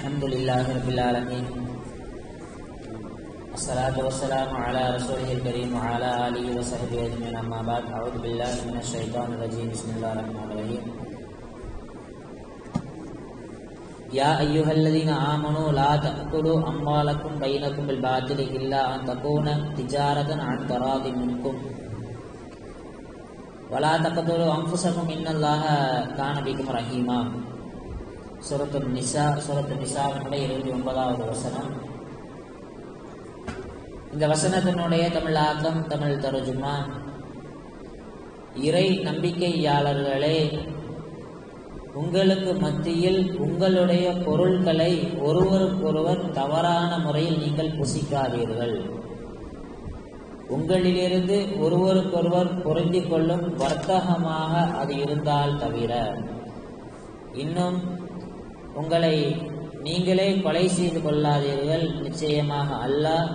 الحمد لله رب العالمين. الصلاة والسلام على رسوله الكريم وعلى آله وصحبه أجمعين. أما بعد، أعوذ بالله من الشيطان الرجيم. بسم الله الرحمن الرحيم. يا أيها الذين آمنوا، لا تأكلوا أموالكم بينكم بالباطل إلا أن تكون تجارة عن تراض منكم. ولا تقتلوا أنفسكم إن الله كان بكم رحيما. சுரத்து நிசா சூரத்து நிசாவினுடைய இருபத்தி ஒன்பதாவது வசனம். இந்த வசனத்தினுடைய தமிழாக்கம் தமிழ் தருஜுமா. இறை நம்பிக்கையாளர்களே உங்களுக்கு மத்தியில் உங்களுடைய பொருள்களை ஒருவருக்கொருவர் தவறான முறையில் நீங்கள் புசிக்காதீர்கள். உங்களிலிருந்து ஒருவருக்கொருவர் பொருந்திக் கொள்ளும் வர்த்தகமாக அது இருந்தால் தவிர இன்னும் உங்களை நீங்களே கொலை செய்து கொள்ளாதீர்கள். நிச்சயமாக அல்லாஹ்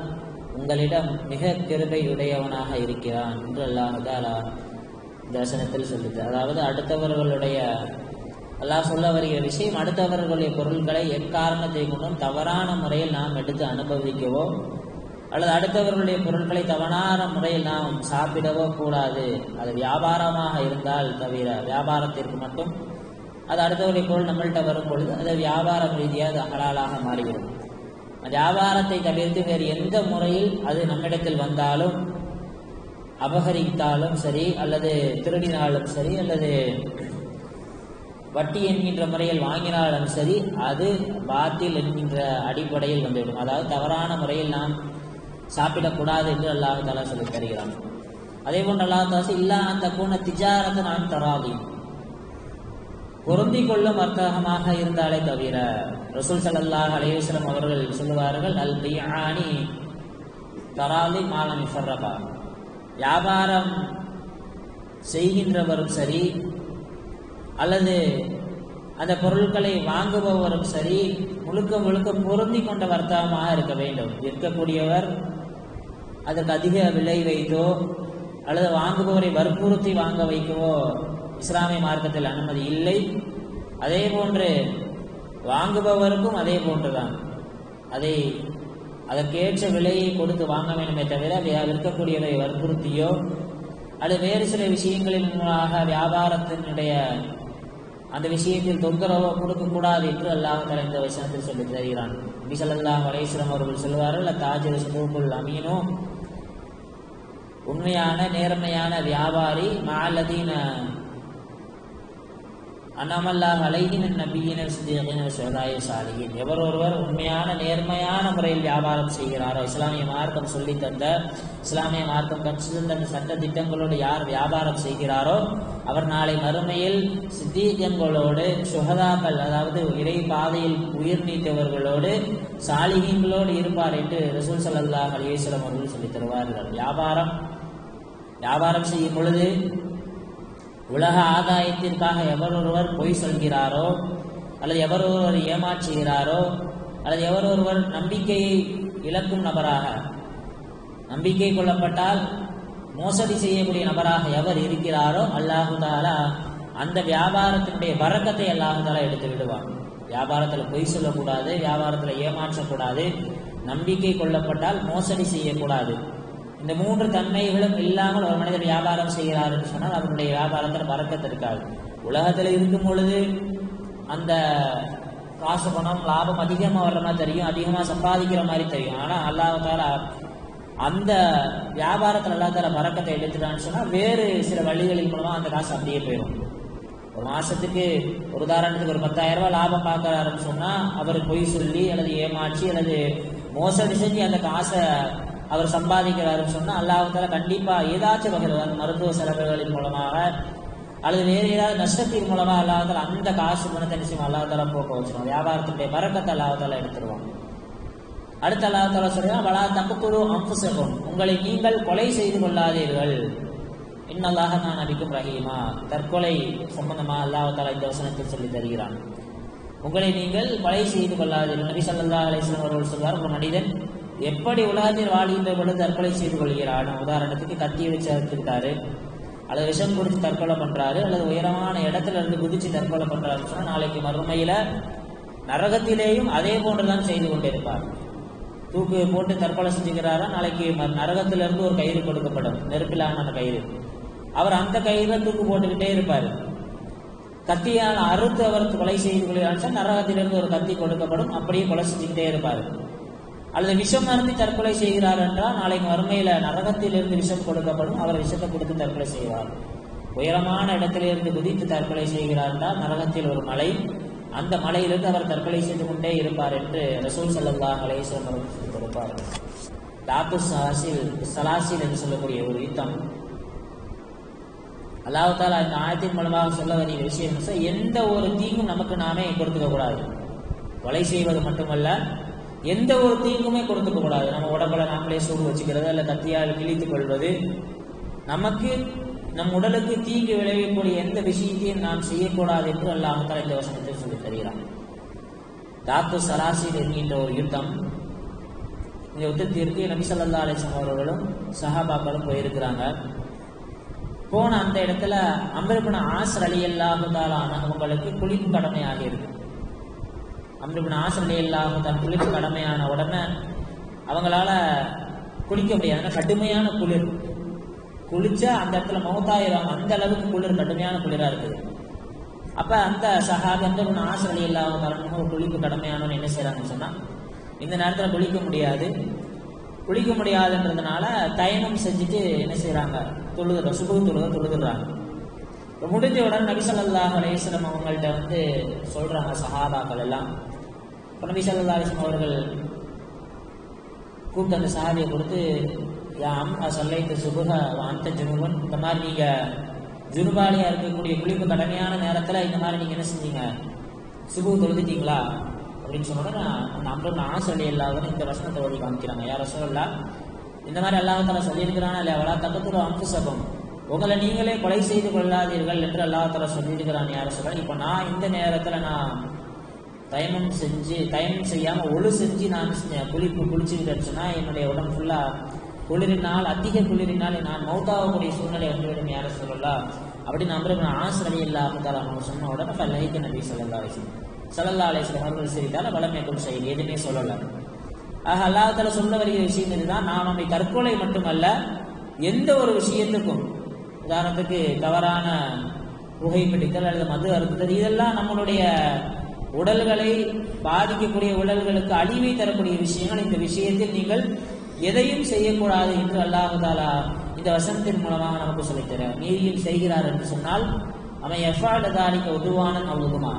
உங்களிடம் மிக கிருபையுடையவனாக இருக்கிறான் என்று அல்லாஹ் தாலா இந்த சொல்லுது அதாவது அடுத்தவர்களுடைய அல்லாஹ் சொல்ல வருகிற விஷயம் அடுத்தவர்களுடைய பொருட்களை எக்காரணத்தை கொண்டும் தவறான முறையில் நாம் எடுத்து அனுபவிக்கவோ அல்லது அடுத்தவர்களுடைய பொருட்களை தவறான முறையில் நாம் சாப்பிடவோ கூடாது. அது வியாபாரமாக இருந்தால் தவிர வியாபாரத்திற்கு மட்டும் அது அடுத்தவரை போல் நம்மள்கிட்ட வரும் பொழுது அது வியாபார ரீதியாக அது ஹலாலாக மாறிவிடும் வியாபாரத்தை தவிர்த்து வேறு எந்த முறையில் அது நம்மிடத்தில் வந்தாலும் அபகரித்தாலும் சரி அல்லது திருடினாலும் சரி அல்லது வட்டி என்கின்ற முறையில் வாங்கினாலும் சரி அது பாத்தில் என்கின்ற அடிப்படையில் வந்துவிடும். அதாவது தவறான முறையில் நாம் சாப்பிடக்கூடாது என்று அல்லாஹ் தலா சொல்லி தருகிறான். அதே போன்று அல்லாஹ் தாசு இல்லா அந்த கூண திஜாரத்தை நான் தராதீன் பொருந்தி கொள்ளும் வர்த்தகமாக இருந்தாலே தவிர ரசூல் சல்லாஹ் அலையுஸ்லம் அவர்கள் சொல்லுவார்கள் அல் பியானி தராலி மாலம் இஃபர்ரபா வியாபாரம் செய்கின்றவரும் சரி அல்லது அந்த பொருட்களை வாங்குபவரும் சரி முழுக்க முழுக்க பொருந்தி கொண்ட வர்த்தகமாக இருக்க வேண்டும். விற்கக்கூடியவர் அதற்கு அதிக விலை வைத்தோ அல்லது வாங்குபவரை வற்புறுத்தி வாங்க வைக்கவோ இஸ்லாமிய மார்க்கத்தில் அனுமதி இல்லை. அதே போன்று வாங்குபவருக்கும் அதே போன்றுதான். அதை அதற்கேற்ற விலையை கொடுத்து வாங்க வேண்டுமே தவிர விற்கக்கூடியவை வற்புறுத்தியோ அல்லது வேறு சில விஷயங்களின் மூலமாக வியாபாரத்தினுடைய அந்த விஷயத்தில் தொந்தரவோ கொடுக்கக்கூடாது என்று அல்லாஹால இந்த வசனத்தில் சொல்லி தருகிறான். நபிசல்லாஹ் அலேஸ்வரம் அவர்கள் சொல்வார்கள் தாஜர் சுதூக்குள் அமீனோ. உண்மையான நேர்மையான வியாபாரி மாலதீன அன்னமல்லாஹ் அலைகின நபியினர் சித்தியினர் சோதாய சாலியின் எவர் ஒருவர் உண்மையான நேர்மையான முறையில் வியாபாரம் செய்கிறாரோ இஸ்லாமிய மார்க்கம் சொல்லி தந்த இஸ்லாமிய மார்க்கம் கற்று சட்ட திட்டங்களோடு யார் வியாபாரம் செய்கிறாரோ அவர் நாளை மறுமையில் சித்தீகங்களோடு சுகதாக்கள் அதாவது இறை பாதையில் உயிர் நீத்தவர்களோடு சாலிகங்களோடு இருப்பார் என்று ரசூல் சல்லாஹ் அலிஸ்லாம் அவர்கள் சொல்லித் தருவார்கள். வியாபாரம் வியாபாரம் செய்யும் பொழுது உலக ஆதாயத்திற்காக எவரொருவர் பொய் சொல்கிறாரோ அல்லது எவரொருவர் ஏமாற்றுகிறாரோ அல்லது எவரொருவர் நம்பிக்கையை இழக்கும் நபராக நம்பிக்கை கொள்ளப்பட்டால் மோசடி செய்யக்கூடிய நபராக எவர் இருக்கிறாரோ அல்லாஹு தாலா அந்த வியாபாரத்தினுடைய வரக்கத்தை அல்லாஹுதாலா எடுத்து விடுவார் வியாபாரத்தில் பொய் சொல்லக்கூடாது வியாபாரத்தில் ஏமாற்றக்கூடாது நம்பிக்கை கொள்ளப்பட்டால் மோசடி செய்யக்கூடாது. இந்த மூன்று தன்மைகளும் இல்லாமல் ஒரு மனிதர் வியாபாரம் செய்கிறார் என்று சொன்னால் அவருடைய வியாபாரத்தில் பறக்கத்து இருக்காது. உலகத்தில் இருக்கும் பொழுது அந்த காசு பணம் லாபம் அதிகமாக வர்ற மாதிரி தெரியும் அதிகமாக சம்பாதிக்கிற மாதிரி தெரியும். ஆனால் அல்லாஹால அந்த வியாபாரத்தில் அல்லாத்தால பறக்கத்தை எடுத்துட்டான்னு சொன்னால் வேறு சில வழிகளின் மூலமாக அந்த காசு அப்படியே போயிடும். ஒரு மாசத்துக்கு ஒரு உதாரணத்துக்கு ஒரு பத்தாயிரம் ரூபாய் லாபம் பார்க்கறாருன்னு சொன்னா அவர் பொய் சொல்லி அல்லது ஏமாற்றி அல்லது மோசடி செஞ்சு அந்த காசை அவர் சம்பாதிக்கிறாருன்னு சொன்னா அல்லாஹால கண்டிப்பா ஏதாச்சும் வகையில் மருத்துவ செலவுகளின் மூலமாக அல்லது வேறு ஏதாவது நஷ்டத்தின் மூலமா அல்லாஹால அந்த காசு பணத்தை நிச்சயம் அல்லாஹால போக்க வச்சிருவோம் வியாபாரத்துடைய பறக்கத்தை அல்லாஹால எடுத்துருவாங்க அடுத்த அல்லாஹால சொல்றா வளா தப்புக்குரு அம்புசகம் உங்களை நீங்கள் கொலை செய்து கொள்ளாதீர்கள். இன்னல்லாக நான் நபிக்கும் ரஹீமா. தற்கொலை சம்பந்தமா அல்லாஹால இந்த வசனத்தில் சொல்லி தருகிறான். உங்களை நீங்கள் கொலை செய்து கொள்ளாதீர்கள். நபி சல்லா அலிஸ்லாம் அவர்கள் சொல்வார் ஒரு மனிதன் எப்படி உலகத்தில் வாழ்கின்ற பொழுது தற்கொலை செய்து கொள்கிறான்? உதாரணத்துக்கு கத்தியை வச்சு அறுத்துக்கிட்டாரு. அல்லது விஷம் குடிச்சு தற்கொலை பண்றாரு. அல்லது உயரமான இடத்துல இருந்து குதிச்சு தற்கொலை பண்றாருன்னு சொன்னா நாளைக்கு மறுமையில நரகத்திலேயும் அதே போன்றுதான் செய்து கொண்டிருப்பார். தூக்கு போட்டு தற்கொலை செஞ்சுக்கிறாரா? நாளைக்கு ம- நரகத்திலிருந்து ஒரு கயிறு கொடுக்கப்படும். நெருப்பிலான அந்த கயிறு. அவர் அந்த கயிறு தூக்கு போட்டுக்கிட்டே இருப்பார். கத்தியால் அறுத்து அவர் கொலை செய்து கொள்கிறார். நரகத்திலிருந்து ஒரு கத்தி கொடுக்கப்படும். அப்படியே கொலை செஞ்சுக்கிட்டே இருப்பார். அல்லது விஷம் அருந்தி தற்கொலை செய்கிறார் என்றால் நாளைக்கு வறுமையில நரகத்திலிருந்து விஷம் கொடுக்கப்படும். அவர் விஷத்தை கொடுத்து தற்கொலை செய்வார். உயரமான இடத்திலிருந்து குதித்து தற்கொலை செய்கிறார் என்றால் நரகத்தில் ஒரு மலை அந்த மலையிலிருந்து அவர் தற்கொலை செய்து கொண்டே இருப்பார் என்று ரசூல் சல்லா அலைஹி அவர்கள் சொல்லிக் கொடுப்பார் டாத்து சலாசில் சலாசில் என்று சொல்லக்கூடிய ஒரு யுத்தம். அல்லாஹ் தாலா இந்த ஆயத்தின் மூலமாக சொல்ல வேண்டிய விஷயம் எந்த ஒரு தீங்கும் நமக்கு நாமே கொடுத்துக்க கூடாது. கொலை செய்வது மட்டுமல்ல எந்த ஒரு தீங்குமே கொடுத்துக்க கூடாது. நம்ம உடம்புல நாமளே சூடு வச்சுக்கிறது அல்ல கத்தியால் கிழித்துக் கொள்வது நமக்கு நம் உடலுக்கு தீங்கு விளைவிக்கக்கூடிய எந்த விஷயத்தையும் நாம் செய்யக்கூடாது என்று அல்லாஹ் இந்த வசனத்தில் சொல்லி தருகிறான். தாத்து சலாசில் என்கின்ற ஒரு யுத்தம். இந்த யுத்தத்திற்கு நபிசல்லா ஸல்லல்லாஹு அவர்களும் சஹாபாக்களும் போயிருக்கிறாங்க. போன அந்த இடத்துல அமிர்பன ஆசர் அலி அல்லாஹுதாலான அவங்களுக்கு குளிப்பு கடமையாக இருக்கு. அம்ருபின் ஆசர் அலி தன் குளிப்பு கடமையான உடனே அவங்களால குளிக்க முடியாது. கடுமையான குளிர். குளிச்சா அந்த இடத்துல மௌத்தாயிரம். அந்த அளவுக்கு குளிர் கடுமையான குளிரா இருக்குது. அப்ப அந்த சஹாபி அம்ருபின் ஆசர் இல்லாமல் தரணும் ஒரு குளிப்பு கடமையானவன் என்ன செய்யறாங்கன்னு சொன்னா இந்த நேரத்துல குளிக்க முடியாது. குளிக்க முடியாதுன்றதுனால தயனம் செஞ்சுட்டு என்ன செய்யறாங்க தொழுதுற சுபு தொழுக தொழுதுறாங்க முடிஞ்ச உடனே நபி ஸல்லல்லாஹு அவங்கள்ட்ட வந்து சொல்றாங்க சஹாபாக்கள் எல்லாம். இப்போ நபிசல்லா அலிஸ்லம் அவர்கள் கூப்பிட்டு அந்த சஹாபியை கொடுத்து யா அம்மா இந்த சுபுக அந்த ஜுனுவன் இந்த மாதிரி நீங்க ஜுனுபாலியா இருக்கக்கூடிய குளிப்பு கடமையான நேரத்தில் இந்த மாதிரி நீங்க என்ன செஞ்சீங்க? சுபு தொழுதுட்டீங்களா? அப்படின்னு சொன்னோன்னா அந்த அம்பர் சொல்லி இல்லாதவன் இந்த வசனத்தை ஓடி காமிக்கிறாங்க. யார சொல்லலாம் இந்த மாதிரி அல்லாஹால சொல்லியிருக்கிறானா இல்லையா? அவளா தக்கத்துல அம்புசகம் உங்களை நீங்களே கொலை செய்து கொள்ளாதீர்கள் என்று அல்லாஹால சொல்லியிருக்கிறான் யார சொல்ல இப்போ நான் இந்த நேரத்துல நான் தயமம் செஞ்சு தயமம் செய்யாம ஒழு செஞ்சு நான் குளிப்பு குளிச்சுக்கிட்டேன்னு என்னுடைய உடம்பு ஃபுல்லா குளிரினால் அதிக குளிரினால் நான் மௌத்தாகக்கூடிய சூழ்நிலை வந்துவிடும் யார சொல்லலாம் அப்படி நம்புற ஆசிரியர் இல்லாமதால் அவங்க சொன்ன உடனே பல்லைக்கு நபி சொல்லல்லா அலிஸ்லாம் சல்லல்லா அலிஸ்லாம் அவர்கள் சரித்தால வளமைக்கும் செய்தி எதுவுமே சொல்லல. ஆக அல்லாஹால சொல்ல வருகிற விஷயம் இதுதான். நாம் நம்மை தற்கொலை மட்டுமல்ல எந்த ஒரு விஷயத்துக்கும் உதாரணத்துக்கு தவறான புகைப்பிடித்தல் அல்லது மது அருந்துதல் இதெல்லாம் நம்மளுடைய உடல்களை பாதிக்கக்கூடிய உடல்களுக்கு அழிவை தரக்கூடிய விஷயங்கள். இந்த விஷயத்தில் நீங்கள் எதையும் செய்யக்கூடாது என்று அல்லாகுதாலா இந்த வசனத்தின் மூலமாக நமக்கு சொல்லித்தர மீறியும் செய்கிறார் என்று சொன்னால் அவன் எஃபாடு தாரிக்க உதுவானன் அவ்வளவுமா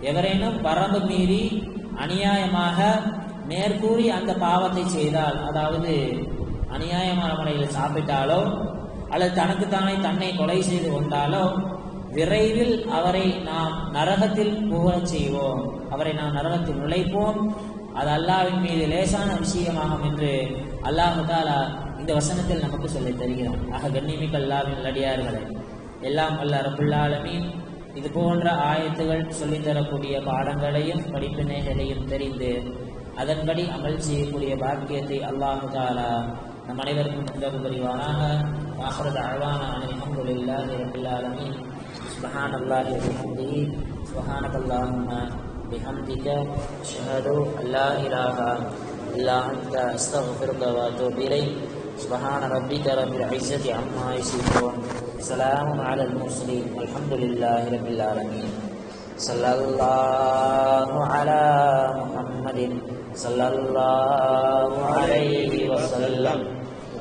எவரேனும் வரம்பு மீறி அநியாயமாக மேற்கூறி அந்த பாவத்தை செய்தால் அதாவது அநியாயமான முறையில் சாப்பிட்டாலோ அல்லது தனக்குத்தானே தன்னை கொலை செய்து கொண்டாலோ விரைவில் அவரை நாம் நரகத்தில் புகழச் செய்வோம். அவரை நாம் நரகத்தில் நுழைப்போம். அது அல்லாஹ்வின் மீது லேசான விஷயமாகும் என்று அல்லாஹாலா இந்த வசனத்தில் நமக்கு சொல்லித் தருகிறான். ஆக கண்ணிமிக்க அல்லாவின் அடியார்களை எல்லாம் அல்ல ரபுல்லாலமின் இது போன்ற ஆயத்துகள் சொல்லித் தரக்கூடிய பாடங்களையும் படிப்பினைகளையும் தெரிந்து அதன்படி அமல் செய்யக்கூடிய பாக்கியத்தை அல்லாஹு தாலா நம் அனைவருக்கும் தந்தது புரிவானாக ஆஹ்ரத் அழ்வான அல்ஹம்துலில்லாஹி ரபில் ஆலமீன் سبحان الله وبحمده سبحانك اللهم بحمدك أشهد أن لا إله إلا أنت أستغفرك وأتوب إليك سبحان ربك رب العزة عما يصفون سلام على المرسلين والحمد لله رب العالمين صلى الله على محمد صلى الله عليه وسلم